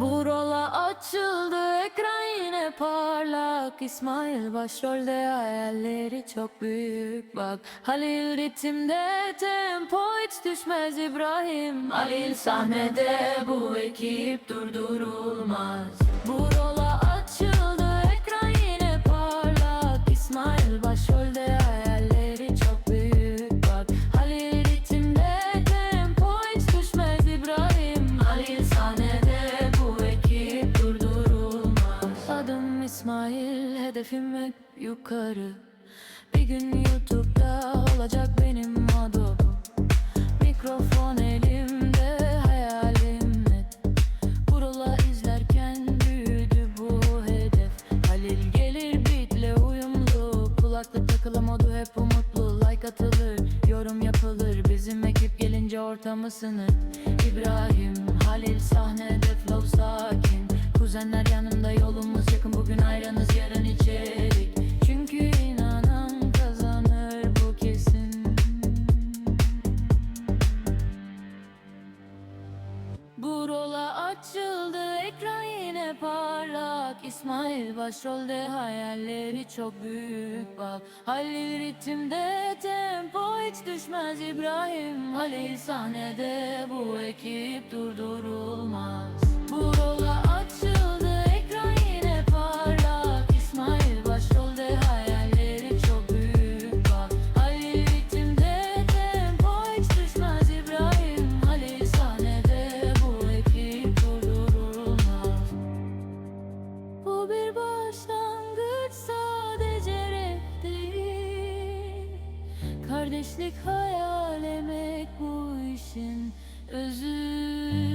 Burala açıldı ekran yine parlak. İsmail başrolde hayalleri çok büyük. Bak Halil ritimde tempo hiç düşmez İbrahim. Halil sahnede bu ekip durdurulmaz. Burala açıldı ekran yine parlak. İsmail başrolde hayalleri çok büyük bak. Halil ritimde tempo hiç düşmez İbrahim. Halil sahnede bu ekip durdurulmaz. Adım İsmail hedefim hep yukarı. Bir gün YouTube'da olacak benim adım Like yorum yapılır. Bizim ekip gelince ortam ısınır. İbrahim, Halil sahnede flow sakin. Kuzenler yanımda yolumuz yakın. Bugün ayranız yarın içerik. Çünkü inanan kazanır bu kesin. Burola açıldı ekran parlak İsmail başrolde hayalleri çok büyük bak Halil ritimde tempo hiç düşmez. İbrahim Halil sahnede bu ekip durdurulmaz Kardeşlik hayal emek bu işin özü.